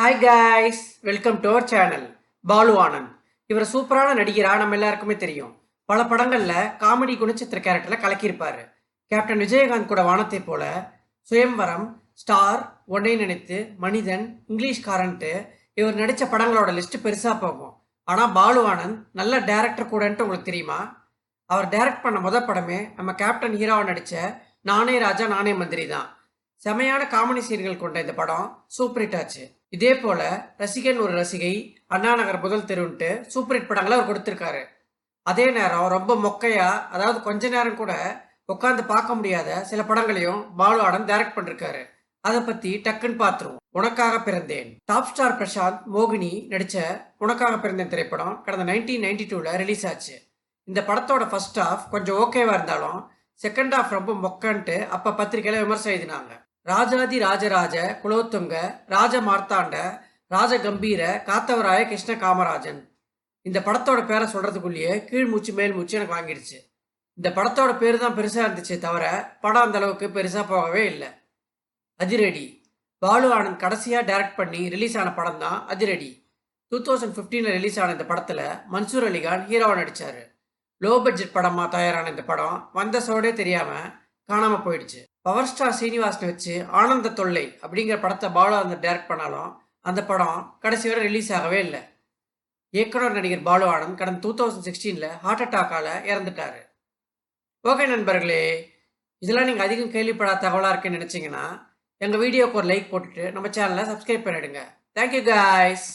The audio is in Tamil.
Hi guys welcome to our channel Balu Anand இவர் சூப்பரான நடிகரா நம்ம எல்லாருக்குமே தெரியும். பல படங்களில் காமெடி குணச்சித்திர கேரக்டரில் கலக்கியிருப்பார். கேப்டன் விஜயகாந்த் கூட வானத்தை போல சுயம்வரம் ஸ்டார் ஒன்னை நினைத்து மனிதன் இங்கிலீஷ்காரன்ட்டு இவர் நடித்த படங்களோட லிஸ்ட்டு பெருசாக போகும். ஆனால் பாலு ஆனந்த் நல்ல டேரக்டர் கூடன்ட்டு உங்களுக்கு தெரியுமா? அவர் டைரக்ட் பண்ண முத படமே நம்ம கேப்டன் ஹீரோவை நடித்த நானே ராஜா நானே மந்திரி தான். செமையான காமெடி சீன்கள் கொண்ட இந்த படம் சூப்பர் ஹிட் ஆச்சு. இதே போல ரசிகன் ஒரு ரசிகை அண்ணா நகர் முதல் தெருன்ட்டு சூப்பர் ஹிட் படங்களை அவர் கொடுத்துருக்காரு. அதே நேரம் ரொம்ப மொக்கையா அதாவது கொஞ்ச நேரம் கூட உட்காந்து பார்க்க முடியாத சில படங்களையும் பாலு ஆனந்த் டைரக்ட் பண்ணிருக்காரு. அதை பத்தி டக்குன்னு பார்த்துருவோம் உனக்காக பிறந்தேன். டாப் ஸ்டார் பிரசாந்த் மோகினி நடிச்ச உனக்காக பிறந்தேன் திரைப்படம் கடந்த நைன்டீன் நைன்டி டூல ரிலீஸ் ஆச்சு. இந்த படத்தோட ஃபர்ஸ்ட் ஹாஃப் கொஞ்சம் ஓகேவா இருந்தாலும் செகண்ட் ஹாஃப் ரொம்ப மொக்கன்ட்டு அப்ப பத்திரிக்கையில விமர்சனம் எழுதினாங்க. ராஜாதி ராஜராஜ குலோத்துங்க ராஜ மார்த்தாண்ட ராஜ கம்பீர காத்தவராய கிருஷ்ண காமராஜன். இந்த படத்தோட பேரை சொல்கிறதுக்குள்ளேயே கீழ் மூச்சு மேல் மூச்சு எனக்கு வாங்கிடுச்சு. இந்த படத்தோட பேர் தான் பெருசாக இருந்துச்சு தவிர படம் அந்த அளவுக்கு பெருசாக போகவே இல்லை. அதிரடி. பாலு ஆனந்த் கடைசியாக டைரக்ட் பண்ணி ரிலீஸ் ஆன படம் தான் அதிரடி. டூ தௌசண்ட் ஃபிஃப்டீனில் ரிலீஸ் ஆன இந்த படத்தில் மன்சூர் அலிகான் ஹீரோவை நடித்தார் லோ பட்ஜெட் படமாக தயாரான இந்த படம் வந்த சோடே தெரியாமல் காணாமல் போயிடுச்சு. பவர் ஸ்டார் சீனிவாசனை வச்சு ஆனந்த தொல்லை அப்படிங்கிற படத்தை பாலு ஆனந்த் டைரக்ட் பண்ணாலும் அந்த படம் கடைசி வரை ரிலீஸ் ஆகவே இல்லை. இயக்குனர் நடிகர் பாலு ஆனந்த் கடந்த டூ தௌசண்ட் சிக்ஸ்டீனில் ஹார்ட் அட்டாக்கால இறந்துட்டாரு. ஓகே நண்பர்களே இதெல்லாம் நீங்கள் அதிகம் கேள்விப்படாத தகவலாக இருக்குன்னு நினச்சிங்கன்னா எங்கள் வீடியோக்கு ஒரு லைக் போட்டுட்டு நம்ம சேனலை சப்ஸ்கிரைப் பண்ணிவிடுங்க தேங்க்யூ காய்ஸ்